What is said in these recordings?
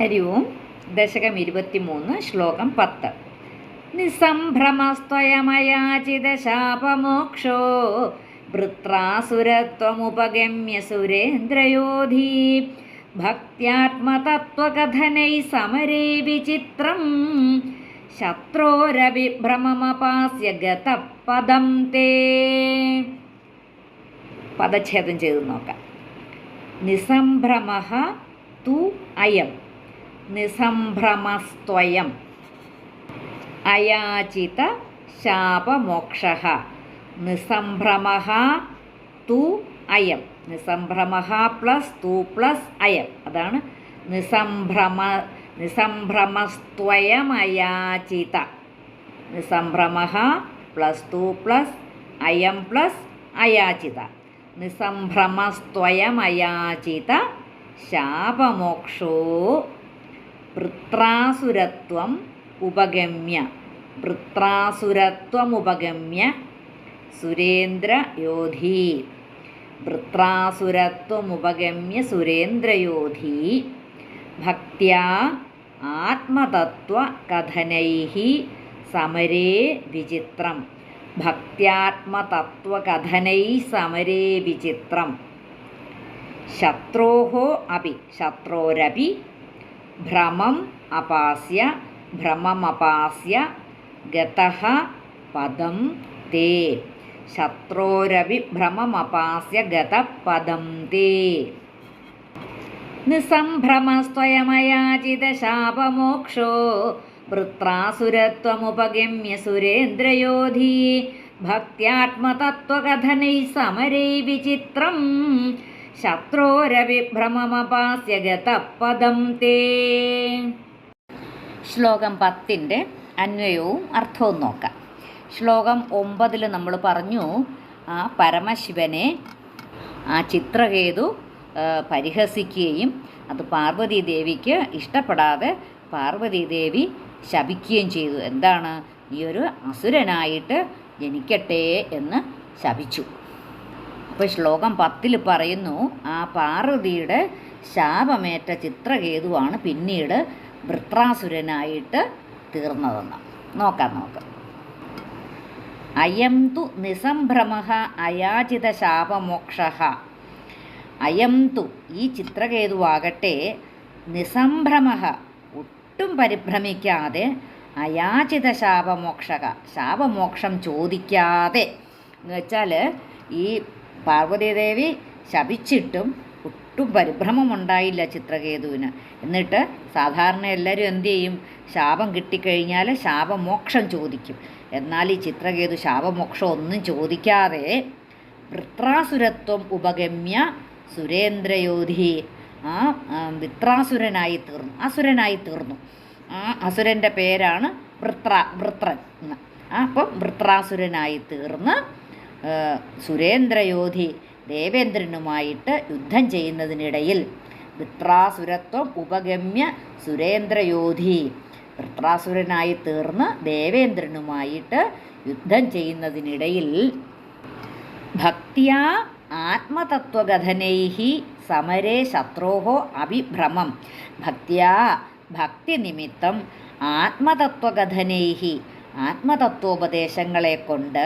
ഹരി ഓം ദശകം ഇരുപത്തിമൂന്ന് ശ്ലോകം പത്ത്. നിസ്സംഭ്രമസ്ത്വയമയാചിതശാപമോക്ഷോ വൃത്രാസുരത്വമുപഗമ്യ സുരേന്ദ്രയോധീ. ഭക്ത്യാത്മതത്വകഥനൈ സമരേ വിചിത്രം. ശത്രോരവിഭ്രമമപാസ്യ ഗതപദം തേ. പദച്ഛേദം ചെയ്ത് നോക്കാം. നിസംഭ്രമ തു അയം. നിസംഭ്രമസ്ത്വയം. അയാചിത ശാപമോക്ഷ. നിസംഭ്രമ തു അയം. നിസംഭ്രമ പ്ലസ് തു പ്ലസ് അയം. അതാണ് നിസംഭ്രമ നിസംഭ്രമസ്ത്വയമയാചിത നിസംഭ്രമ പ്ലസ് തു പ്ലസ് അയം പ്ലസ് അയാചിത. നിസംഭ്രമസ്ത്വയമയാചിത ശാപമോക്ഷോ. വൃത്രാസുരത്വം ഉപഗമ്യ. വൃത്രാസുരത്വമുപഗമ്യ സുരേന്ദ്രയോധി വൃത്രാസുരത്വമുപഗമ്യ സുരേന്ദ്രയോധി ഭക്ത്യാ ആത്മതത്വകഥനൈ സമരേ വിചിത്രം. ഭക്ത്യാത്മതത്വകഥനൈ സമരേ വിചിത്രം. ശത്രോः അപി. ശത്രോരപി ഭ്രമം അപാസ്യ ഭ്രമമപാസ്യ ഗതഃ പദം തേ. ശത്രോരപി ഭ്രമമപാസ്യ ഗതപദം തേ. നിസംഭ്രമസ്വയമയാചിതശാപമോക്ഷോ വൃത്രാസുരത്വമുപഗമ്യ സുരേന്ദ്രയോധി ഭക്ത്യാത്മതത്വകഥനൈ സമരൈ വിചിത്രം ശത്രോരവിഭ്രമമപാസ്യ ഗതപദം തേ. ശ്ലോകം പത്തിന്റെ അന്വയവും അർത്ഥവും നോക്കാം. ശ്ലോകം ഒമ്പതിൽ നമ്മൾ പറഞ്ഞു ആ പരമശിവനെ ആ ചിത്രകേതു പരിഹസിക്കുകയും അത് പാർവതീദേവിക്ക് ഇഷ്ടപ്പെടാതെ പാർവതീദേവി ശപിക്കുകയും ചെയ്തു. എന്താണ്? ഈ ഒരു അസുരനായിട്ട് ജനിക്കട്ടെ എന്ന് ശപിച്ചു. അപ്പോൾ ശ്ലോകം പത്തിൽ പറയുന്നു ആ പാർവതിയുടെ ശാപമേറ്റ ചിത്രകേതുവാണ് പിന്നീട് വൃത്രാസുരനായിട്ട് തീർന്നതെന്ന്. നോക്കാം നമുക്ക്. അയം തു നിസംഭ്രമ അയാചിത ശാപമോക്ഷ. അയം തു ഈ ചിത്രകേതുവാകട്ടെ നിസംഭ്രമ ഒട്ടും പരിഭ്രമിക്കാതെ അയാചിത ശാപമോക്ഷക ശാപമോക്ഷം ചോദിക്കാതെ. എന്ന് വെച്ചാൽ ഈ പാർവതീദേവി ശപിച്ചിട്ടും ഒട്ടും പരിഭ്രമമുണ്ടായില്ല ചിത്രകേതുവിന്. എന്നിട്ട് സാധാരണ എല്ലാവരും എന്ത് ചെയ്യും? ശാപം കിട്ടിക്കഴിഞ്ഞാൽ ശാപമോക്ഷം ചോദിക്കും. എന്നാൽ ഈ ചിത്രകേതു ശാപമോക്ഷം ഒന്നും ചോദിക്കാതെ വൃത്രാസുരത്വം ഉപഗമ്യ സുരേന്ദ്രയോധി. ആ വിത്രാസുരനായി തീർന്നു. അസുരനായി തീർന്നു. ആ അസുരന്റെ പേരാണ് വൃത്ര വൃത്രൻ. ആ അപ്പം വൃത്രാസുരനായി തീർന്ന് സുരേന്ദ്രയോധി ദേവേന്ദ്രനുമായിട്ട് യുദ്ധം ചെയ്യുന്നതിനിടയിൽ വൃത്രാസുരത്വം ഉപഗമ്യ സുരേന്ദ്രയോധി വൃത്രാസുരനായി തീർന്ന് ദേവേന്ദ്രനുമായിട്ട് യുദ്ധം ചെയ്യുന്നതിനിടയിൽ ഭക്തിയാ ആത്മതത്വകഥനൈഹി സമരേ ശത്രോഹോ അഭിഭ്രമം. ഭക്തിയാ നിമിത്തം ആത്മതത്വകഥനൈഹി ആത്മതത്വോപദേശങ്ങളെ കൊണ്ട്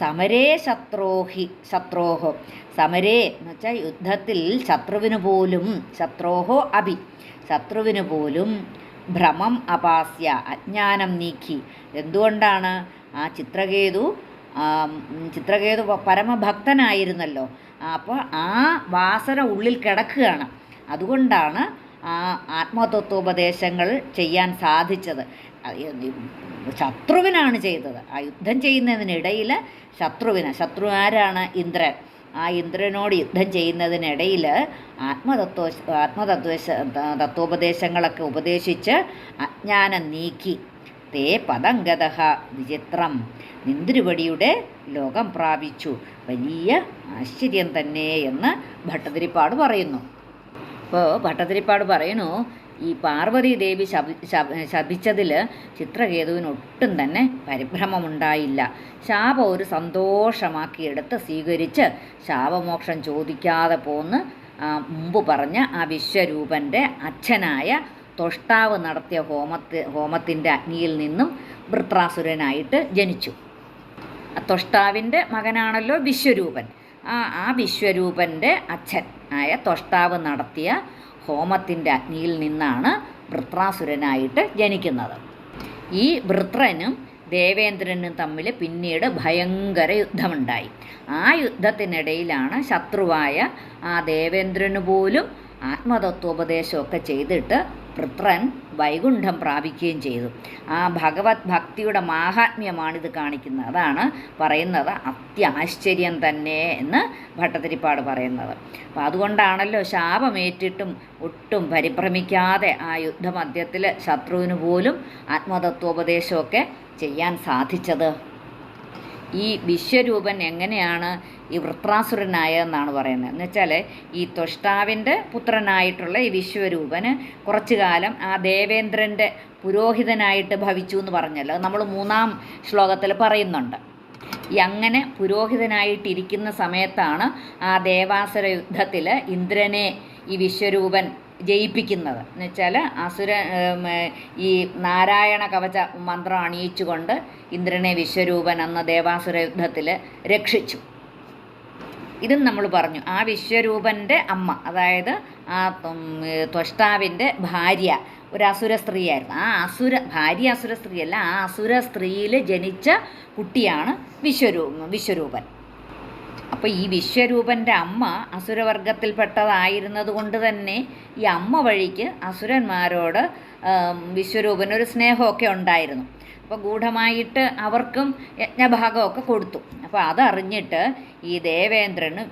സമരേ ശത്രോഹി ശത്രോഹോ. സമരേ എന്ന് വെച്ചാൽ യുദ്ധത്തിൽ ശത്രുവിന് പോലും ശത്രോഹോ അഭി. ശത്രുവിന് പോലും ഭ്രമം അപാസ്യ അജ്ഞാനം നീക്കി. എന്തുകൊണ്ടാണ്? ആ ചിത്രകേതു ചിത്രകേതു പരമഭക്തനായിരുന്നല്ലോ. അപ്പോൾ ആ വാസന ഉള്ളിൽ കിടക്കുകയാണ്. അതുകൊണ്ടാണ് ആ ആത്മതത്വോപദേശങ്ങൾ ചെയ്യാൻ സാധിച്ചത്. ശത്രുവിനാണ് ചെയ്തത്. ആ യുദ്ധം ചെയ്യുന്നതിനിടയിൽ ശത്രുവിന് ശത്രു ആരാണ്? ഇന്ദ്രൻ. ആ ഇന്ദ്രനോട് യുദ്ധം ചെയ്യുന്നതിനിടയിൽ ആത്മതത്വ ആത്മതത്വ തത്വോപദേശങ്ങളൊക്കെ ഉപദേശിച്ച് അജ്ഞാനം നീക്കി. തേ പദംഗത വിചിത്രം. നിന്തിരുവടിയുടെ ലോകം പ്രാപിച്ചു. വലിയ ആശ്ചര്യം തന്നെ എന്ന് ഭട്ടതിരിപ്പാട് പറയുന്നു. അപ്പോൾ ഭട്ടതിരിപ്പാട് പറയുന്നു ഈ പാർവതി ദേവി ശപി ശപ ശപിച്ചതിൽ ചിത്രകേതുവിന് ഒട്ടും തന്നെ പരിഭ്രമമുണ്ടായില്ല. ശാപം ഒരു സന്തോഷമാക്കിയെടുത്ത് സ്വീകരിച്ച് ശാപമോക്ഷം ചോദിക്കാതെ പോന്ന് മുമ്പ് പറഞ്ഞ ആ വിശ്വരൂപന്റെ അച്ഛനായ തൊഷ്ടാവ് നടത്തിയ ഹോമത്തി ഹോമത്തിന്റെ അഗ്നിയിൽ നിന്നും വൃത്രാസുരനായിട്ട് ജനിച്ചു. തൊഷ്ടാവിന്റെ മകനാണല്ലോ വിശ്വരൂപൻ. ആ ആ വിശ്വരൂപന്റെ അച്ഛൻ ആയ തൊഷ്ടാവ് നടത്തിയ ഹോമത്തിന്റെ അഗ്നിയിൽ നിന്നാണ് വൃത്രാസുരനായിട്ട് ജനിക്കുന്നത്. ഈ വൃത്രനും ദേവേന്ദ്രനും തമ്മിൽ പിന്നീട് ഭയങ്കര യുദ്ധമുണ്ടായി. ആ യുദ്ധത്തിനിടയിലാണ് ശത്രുവായ ആ ദേവേന്ദ്രന് പോലും ആത്മതത്വോപദേശമൊക്കെ ചെയ്തിട്ട് വൃത്രൻ വൈകുണ്ഠം പ്രാപിക്കുകയും ചെയ്തു. ആ ഭഗവത് ഭക്തിയുടെ മാഹാത്മ്യമാണിത് കാണിക്കുന്നത്. അതാണ് പറയുന്നത് അത്യാശ്ചര്യം തന്നെ എന്ന് ഭട്ടതിരിപ്പാട് പറയുന്നത്. അപ്പം അതുകൊണ്ടാണല്ലോ ശാപമേറ്റിട്ടും ഒട്ടും പരിഭ്രമിക്കാതെ ആ യുദ്ധമധ്യത്തിൽ ശത്രുവിന് പോലും ആത്മതത്വോപദേശമൊക്കെ ചെയ്യാൻ സാധിച്ചത്. ഈ വിശ്വരൂപൻ എങ്ങനെയാണ് ഈ വൃത്രാസുരനായതെന്നാണ് പറയുന്നത്. എന്ന് വെച്ചാൽ ഈ തൊഷ്ടാവിന്റെ പുത്രനായിട്ടുള്ള ഈ വിശ്വരൂപന് കുറച്ചു കാലം ആ ദേവേന്ദ്രന്റെ പുരോഹിതനായിട്ട് ഭവിച്ചു എന്ന് പറഞ്ഞല്ലോ. നമ്മൾ മൂന്നാം ശ്ലോകത്തിൽ പറയുന്നുണ്ട്. ഈ അങ്ങനെ പുരോഹിതനായിട്ടിരിക്കുന്ന സമയത്താണ് ആ ദേവാസുര യുദ്ധത്തിൽ ഇന്ദ്രനെ ഈ വിശ്വരൂപൻ ജയിപ്പിക്കുന്നത്. എന്ന് വെച്ചാൽ അസുര ഈ നാരായണ കവച മന്ത്രം അണിയിച്ചുകൊണ്ട് ഇന്ദ്രനെ വിശ്വരൂപൻ അന്ന് ദേവാസുര യുദ്ധത്തിൽ രക്ഷിച്ചു. ഇതും നമ്മൾ പറഞ്ഞു. ആ വിശ്വരൂപന്റെ അമ്മ അതായത് ആ ത്വഷ്ടാവിന്റെ ഭാര്യ ഒരു അസുര സ്ത്രീയായിരുന്നു. ആ അസുര ഭാര്യ അസുര സ്ത്രീയല്ല ആ അസുര സ്ത്രീയിൽ ജനിച്ച കുട്ടിയാണ് വിശ്വരൂ വിശ്വരൂപൻ. അപ്പോൾ ഈ വിശ്വരൂപന്റെ അമ്മ അസുരവർഗത്തിൽപ്പെട്ടതായിരുന്നത് കൊണ്ട് തന്നെ ഈ അമ്മ വഴിക്ക് അസുരന്മാരോട് വിശ്വരൂപന് വിശ്വരൂപനൊരു സ്നേഹമൊക്കെ ഉണ്ടായിരുന്നു. അപ്പോൾ ഗൂഢമായിട്ട് അവർക്കും യജ്ഞഭാഗമൊക്കെ കൊടുത്തു. അപ്പോൾ അതറിഞ്ഞിട്ട് ഈ ദേവേന്ദ്രന്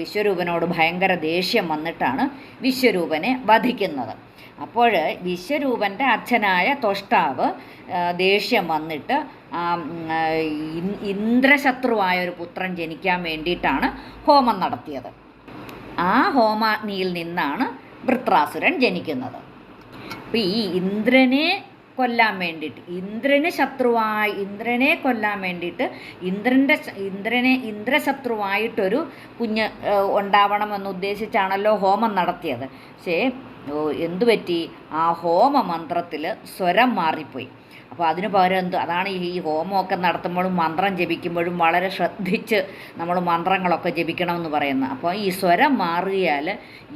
വിശ്വരൂപനോട് ഭയങ്കര ദേഷ്യം വന്നിട്ടാണ് വിശ്വരൂപനെ വധിക്കുന്നത്. അപ്പോൾ വിശ്വരൂപന്റെ അച്ഛനായ തൊഷ്ടാവ് ദേഷ്യം വന്നിട്ട് ഇന്ദ്രശത്രുവായ ഒരു പുത്രൻ ജനിക്കാൻ വേണ്ടിയിട്ടാണ് ഹോമം നടത്തിയത്. ആ ഹോമാഗ്നിയിൽ നിന്നാണ് വൃത്രാസുരൻ ജനിക്കുന്നത്. അപ്പം ഈ ഇന്ദ്രനെ കൊല്ലാൻ വേണ്ടിയിട്ട് ഇന്ദ്രന് ശത്രുവായി ഇന്ദ്രനെ കൊല്ലാൻ വേണ്ടിയിട്ട് ഇന്ദ്രന്റെ ഇന്ദ്രനെ ഇന്ദ്രശത്രുവായിട്ടൊരു കുഞ്ഞ് ഉണ്ടാവണമെന്ന് ഉദ്ദേശിച്ചാണല്ലോ ഹോമം നടത്തിയത്. പക്ഷേ എന്തു പറ്റി? ആ ഹോമ മന്ത്രത്തിൽ സ്വരം മാറിപ്പോയി. അപ്പോൾ അതിന് പകരം എന്ത്? അതാണ് ഈ ഹോമമൊക്കെ നടത്തുമ്പോഴും മന്ത്രം ജപിക്കുമ്പോഴും വളരെ ശ്രദ്ധിച്ച് നമ്മൾ മന്ത്രങ്ങളൊക്കെ ജപിക്കണമെന്ന് പറയുന്നത്. അപ്പോൾ ഈ സ്വരം മാറിയാൽ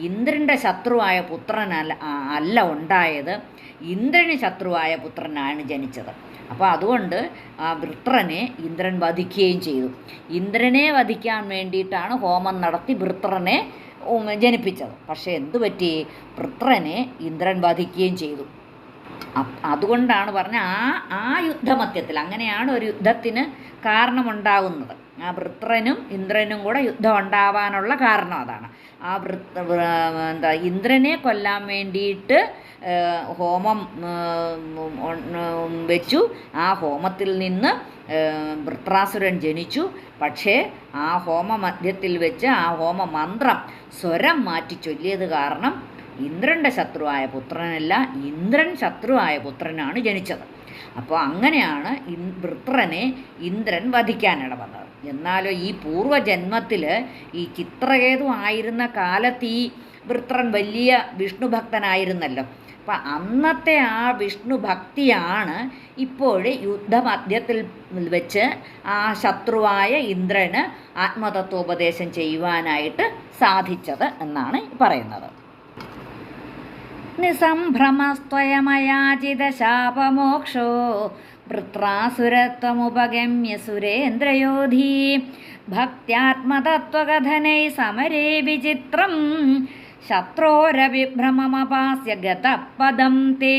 ഇന്ദ്രന്റെ ശത്രുവായ പുത്രനല്ല അല്ല ഉണ്ടായത്. ഇന്ദ്രന് ശത്രുവായ പുത്രനാണ് ജനിച്ചത്. അപ്പോൾ അതുകൊണ്ട് ആ വൃത്രനെ ഇന്ദ്രൻ വധിക്കുകയും ചെയ്തു. ഇന്ദ്രനെ വധിക്കാൻ വേണ്ടിയിട്ടാണ് ഹോമം നടത്തി വൃത്രനെ ജനിപ്പിച്ചത്. പക്ഷേ എന്തു പറ്റി? വൃത്രനെ ഇന്ദ്രൻ വധിക്കുകയും ചെയ്തു. അതുകൊണ്ടാണ് പറഞ്ഞ ആ ആ യുദ്ധമധ്യത്തിൽ അങ്ങനെയാണ് ഒരു യുദ്ധത്തിന് കാരണമുണ്ടാകുന്നത് ആ വൃത്രനും ഇന്ദ്രനും കൂടെ യുദ്ധം ഉണ്ടാവാനുള്ള കാരണം അതാണ്. ആ വൃത്ര എന്താ ഇന്ദ്രനെ കൊല്ലാൻ വേണ്ടിയിട്ട് ഹോമം വെച്ചു. ആ ഹോമത്തിൽ നിന്ന് വൃത്രാസുരൻ ജനിച്ചു. പക്ഷേ ആ ഹോമ മധ്യത്തിൽ വെച്ച് ആ ഹോമ മന്ത്രം സ്വരം മാറ്റി ചൊല്ലിയത് കാരണം ഇന്ദ്രന്റെ ശത്രുവായ പുത്രനല്ല ഇന്ദ്രൻ ശത്രുവായ പുത്രനാണ് ജനിച്ചത്. അപ്പോൾ അങ്ങനെയാണ് വൃത്രനെ ഇന്ദ്രൻ വധിക്കാനിട വന്നത്. എന്നാലോ ഈ പൂർവജന്മത്തിൽ ഈ ചിത്രകേതു ആയിരുന്ന കാലത്ത് ഈ വൃത്രൻ വലിയ വിഷ്ണു ഭക്തനായിരുന്നല്ലോ അപ്പം അന്നത്തെ ആ വിഷ്ണു ഭക്തിയാണ് ഇപ്പോൾ യുദ്ധമധ്യത്തിൽ വെച്ച് ആ ശത്രുവായ ഇന്ദ്രന് ആത്മതത്വോപദേശം ചെയ്യുവാനായിട്ട് സാധിച്ചത് എന്നാണ് പറയുന്നത്. നിസംഭ്രമസ്ത്വയമയാചിതശാപമോക്ഷോ വൃത്രാസുരത്വമുപഗമ്യ സുരേന്ദ്രയോധി ഭക്ത്യാത്മതത്വകഥനൈ സമരേ വിചിത്രം ശത്രോരവിഭ്രമമപാസ്യ ഗതപദം തേ.